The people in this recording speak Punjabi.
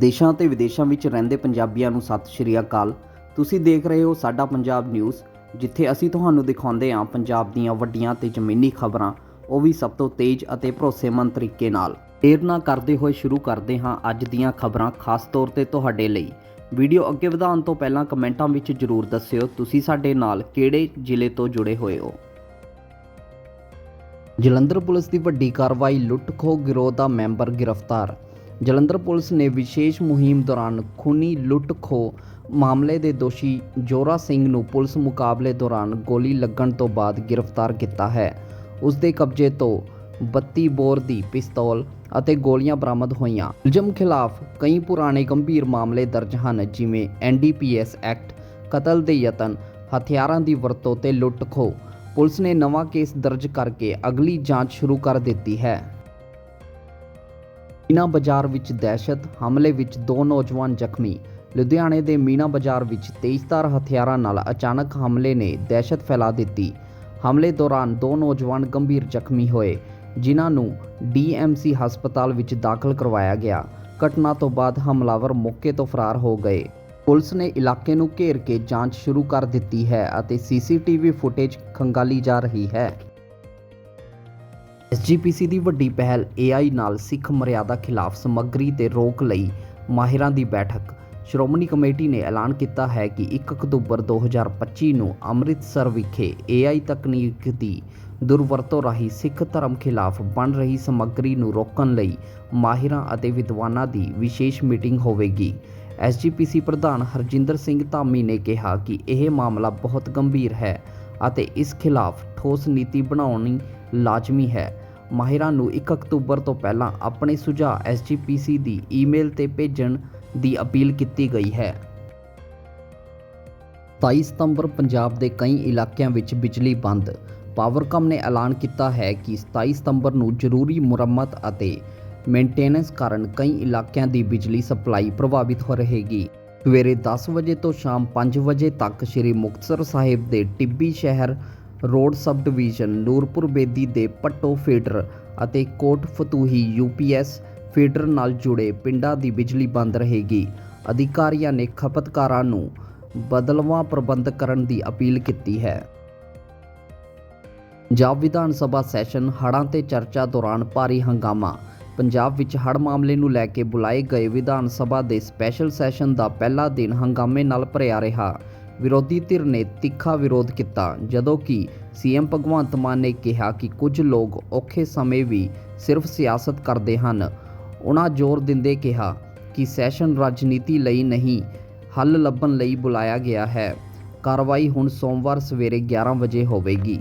ਦੇਸ਼ਾਂ ਤੇ ਵਿਦੇਸ਼ਾਂ ਵਿੱਚ ਰਹਿੰਦੇ ਪੰਜਾਬੀਆਂ ਨੂੰ ਸਤਿ ਸ਼੍ਰੀ ਅਕਾਲ। ਤੁਸੀਂ ਦੇਖ ਰਹੇ ਹੋ ਸਾਡਾ ਪੰਜਾਬ ਨਿਊਜ਼, ਜਿੱਥੇ ਅਸੀਂ ਤੁਹਾਨੂੰ ਦਿਖਾਉਂਦੇ ਹਾਂ ਪੰਜਾਬ ਦੀਆਂ ਵੱਡੀਆਂ ਤੇ ਜ਼ਮੀਨੀ ਖਬਰਾਂ। ਉਹ ਵੀ ਸਭ ਤੋਂ ਤੇਜ਼ ਅਤੇ ਭਰੋਸੇਮੰਦ ਤਰੀਕੇ ਨਾਲ। ਦੇਰ ਨਾ ਕਰਦੇ ਹੋਏ ਸ਼ੁਰੂ ਕਰਦੇ ਹਾਂ ਅੱਜ ਦੀਆਂ ਖਬਰਾਂ, ਖਾਸ ਤੌਰ ਤੇ ਤੁਹਾਡੇ ਲਈ। ਵੀਡੀਓ ਅੱਗੇ ਵਧਾਉਣ ਤੋਂ ਪਹਿਲਾਂ ਕਮੈਂਟਾਂ ਵਿੱਚ ਜਰੂਰ ਦੱਸਿਓ, ਤੁਸੀਂ ਸਾਡੇ ਨਾਲ ਕਿਹੜੇ ਜ਼ਿਲ੍ਹੇ ਤੋਂ ਜੁੜੇ ਹੋਏ ਹੋ? ਜਲੰਧਰ ਪੁਲਿਸ ਦੀ ਵੱਡੀ ਕਾਰਵਾਈ ਲੁੱਟ-ਖੋਹ ਗਿਰੋਹ ਦਾ ਮੈਂਬਰ ਗ੍ਰਿਫਤਾਰ। ਜਲੰਧਰ ਪੁਲਿਸ ਨੇ ਵਿਸ਼ੇਸ਼ ਮੁਹਿੰਮ ਦੌਰਾਨ ਖੂਨੀ ਲੁੱਟ-ਖੋਹ ਮਾਮਲੇ ਦੇ ਦੋਸ਼ੀ ਜੋਰਾ ਸਿੰਘ ਨੂੰ ਪੁਲਿਸ ਮੁਕਾਬਲੇ ਦੌਰਾਨ ਗੋਲੀ ਲੱਗਣ ਤੋਂ ਬਾਅਦ ਗ੍ਰਿਫਤਾਰ ਕੀਤਾ ਹੈ। ਉਸ ਦੇ ਕਬਜ਼ੇ ਤੋਂ 32 ਬੋਰ ਦੀ ਪਿਸਤੌਲ ਅਤੇ ਗੋਲੀਆਂ ਬਰਾਮਦ ਹੋਈਆਂ। ਇਲਜ਼ਮ ਖਿਲਾਫ ਕਈ ਪੁਰਾਣੇ ਗੰਭੀਰ ਮਾਮਲੇ ਦਰਜ ਹਨ, ਜਿਵੇਂ ਐਨਡੀਪੀਐਸ ਐਕਟ, ਕਤਲ ਦੇ ਯਤਨ, ਹਥਿਆਰਾਂ ਦੀ ਵਰਤੋਂ ਤੇ ਲੁੱਟ-ਖੋਹ। ਪੁਲਿਸ ਨੇ ਨਵਾਂ ਕੇਸ ਦਰਜ ਕਰਕੇ ਅਗਲੀ ਜਾਂਚ ਸ਼ੁਰੂ ਕਰ ਦਿੱਤੀ ਹੈ। ਮੀਨਾ ਬਾਜ਼ਾਰ ਵਿੱਚ ਦਹਿਸ਼ਤ ਹਮਲੇ ਵਿੱਚ ਦੋ ਨੌਜਵਾਨ ਜ਼ਖਮੀ। ਲੁਧਿਆਣੇ ਦੇ ਮੀਨਾ ਬਾਜ਼ਾਰ ਵਿੱਚ ਤੇਜ਼ਧਾਰ ਹਥਿਆਰਾਂ ਨਾਲ ਅਚਾਨਕ ਹਮਲੇ ਨੇ ਦਹਿਸ਼ਤ ਫੈਲਾ ਦਿੱਤੀ। ਹਮਲੇ ਦੌਰਾਨ ਦੋ ਨੌਜਵਾਨ ਗੰਭੀਰ ਜ਼ਖਮੀ ਹੋਏ, ਜਿਨ੍ਹਾਂ ਨੂੰ ਡੀਐਮਸੀ ਹਸਪਤਾਲ ਵਿੱਚ ਦਾਖਲ ਕਰਵਾਇਆ ਗਿਆ। ਘਟਨਾ ਤੋਂ ਬਾਅਦ ਹਮਲਾਵਰ ਮੌਕੇ ਤੋਂ ਫਰਾਰ ਹੋ ਗਏ। ਪੁਲਿਸ ਨੇ ਇਲਾਕੇ ਨੂੰ ਘੇਰ ਕੇ ਜਾਂਚ ਸ਼ੁਰੂ ਕਰ ਦਿੱਤੀ ਹੈ ਅਤੇ ਸੀਸੀਟੀਵੀ ਫੁਟੇਜ ਖੰਗਾਲੀ ਜਾ ਰਹੀ ਹੈ। ਐਸਜੀਪੀਸੀ ਦੀ ਵੱਡੀ ਪਹਿਲ AI ਨਾਲ ਸਿੱਖ ਮਰਿਆਦਾ ਖਿਲਾਫ ਸਮੱਗਰੀ ਤੇ ਰੋਕ ਲਈ ਮਾਹਿਰਾਂ ਦੀ ਬੈਠਕ। ਸ਼੍ਰੋਮਣੀ ਕਮੇਟੀ ਨੇ ਐਲਾਨ ਕੀਤਾ ਹੈ ਕਿ 1 ਅਕਤੂਬਰ 2025 ਨੂੰ ਅੰਮ੍ਰਿਤਸਰ ਵਿਖੇ AI ਤਕਨੀਕ ਦੀ ਦੁਰਵਰਤੋਂ ਰਾਹੀਂ ਸਿੱਖ ਧਰਮ ਖਿਲਾਫ ਬਣ ਰਹੀ ਸਮੱਗਰੀ ਨੂੰ ਰੋਕਣ ਲਈ ਮਾਹਿਰਾਂ ਅਤੇ ਵਿਦਵਾਨਾਂ ਦੀ ਵਿਸ਼ੇਸ਼ ਮੀਟਿੰਗ ਹੋਵੇਗੀ। ਐਸਜੀਪੀਸੀ ਪ੍ਰਧਾਨ ਹਰਜਿੰਦਰ ਸਿੰਘ ਧਾਮੀ ਨੇ ਕਿਹਾ ਕਿ ਇਹ ਮਾਮਲਾ ਬਹੁਤ ਗੰਭੀਰ ਹੈ ਅਤੇ ਇਸ ਖਿਲਾਫ ਠੋਸ ਨੀਤੀ ਬਣਾਉਣੀ ਲਾਜ਼ਮੀ ਹੈ। ਮਾਹਿਰਾਂ ਨੂੰ 1 ਅਕਤੂਬਰ ਤੋਂ ਪਹਿਲਾਂ ਆਪਣੇ ਸੁਝਾਅ ਐਸਜੀਪੀਸੀ ਦੀ ਈਮੇਲ ਤੇ ਭੇਜਣ ਦੀ ਅਪੀਲ ਕੀਤੀ ਗਈ ਹੈ। 27 ਸਤੰਬਰ ਪੰਜਾਬ ਦੇ ਕਈ ਇਲਾਕਿਆਂ ਵਿੱਚ ਬਿਜਲੀ ਬੰਦ। ਪਾਵਰਕਮ ਨੇ ਐਲਾਨ ਕੀਤਾ ਹੈ ਕਿ 27 ਸਤੰਬਰ ਨੂੰ ਜ਼ਰੂਰੀ ਮੁਰੰਮਤ ਅਤੇ ਮੇਨਟੇਨੈਂਸ ਕਾਰਨ ਕਈ ਇਲਾਕਿਆਂ ਦੀ ਬਿਜਲੀ ਸਪਲਾਈ ਪ੍ਰਭਾਵਿਤ ਹੋ ਰਹੇਗੀ। ਸਵੇਰੇ 10 ਵਜੇ ਤੋਂ ਸ਼ਾਮ 5 ਵਜੇ ਤੱਕ ਸ੍ਰੀ ਮੁਕਤਸਰ ਸਾਹਿਬ ਦੇ ਟਿੱਬੀ ਸ਼ਹਿਰ road sub division Nurpur Bedi ਦੇ ਪੱਟੋ ਫੀਡਰ ਅਤੇ ਕੋਟ ਫਤੂਹੀ ਯੂਪੀਐਸ ਫੀਡਰ ਨਾਲ ਜੁੜੇ ਪਿੰਡਾਂ ਦੀ ਬਿਜਲੀ ਬੰਦ ਰਹੇਗੀ। ਅਧਿਕਾਰੀਆਂ ਨੇ ਖਪਤਕਾਰਾਂ ਨੂੰ ਬਦਲਵਾਂ ਪ੍ਰਬੰਧ ਕਰਨ ਦੀ ਅਪੀਲ ਕੀਤੀ ਹੈ। ਪੰਜਾਬ ਵਿਧਾਨ ਸਭਾ ਸੈਸ਼ਨ ਹੜ੍ਹਾਂ ਤੇ ਚਰਚਾ ਦੌਰਾਨ ਭਾਰੀ ਹੰਗਾਮਾ। ਪੰਜਾਬ ਵਿੱਚ ਹੜ੍ਹ ਮਾਮਲੇ ਨੂੰ ਲੈ ਕੇ ਬੁਲਾਏ ਗਏ ਵਿਧਾਨ ਸਭਾ ਦੇ ਸਪੈਸ਼ਲ ਸੈਸ਼ਨ ਦਾ ਪਹਿਲਾ ਦਿਨ ਹੰਗਾਮੇ ਨਾਲ ਭਰਿਆ ਰਿਹਾ। ਵਿਰੋਧੀ ਧਿਰ ਨੇ ਤਿੱਖਾ ਵਿਰੋਧ ਕੀਤਾ, ਜਦੋਂ ਕਿ ਸੀਐਮ ਭਗਵੰਤ ਮਾਨ ਨੇ ਕਿਹਾ ਕਿ ਕੁਝ ਲੋਕ ਔਖੇ ਸਮੇਂ ਵੀ ਸਿਰਫ ਸਿਆਸਤ ਕਰਦੇ ਹਨ। ਉਹਨਾਂ ਜ਼ੋਰ ਦਿੰਦੇ ਕਿਹਾ ਕਿ ਸੈਸ਼ਨ ਰਾਜਨੀਤੀ ਲਈ ਨਹੀਂ, ਹੱਲ ਲੱਭਣ ਲਈ ਬੁਲਾਇਆ ਗਿਆ ਹੈ। ਕਾਰਵਾਈ ਹੁਣ ਸੋਮਵਾਰ ਸਵੇਰੇ 11 ਵਜੇ ਹੋਵੇਗੀ।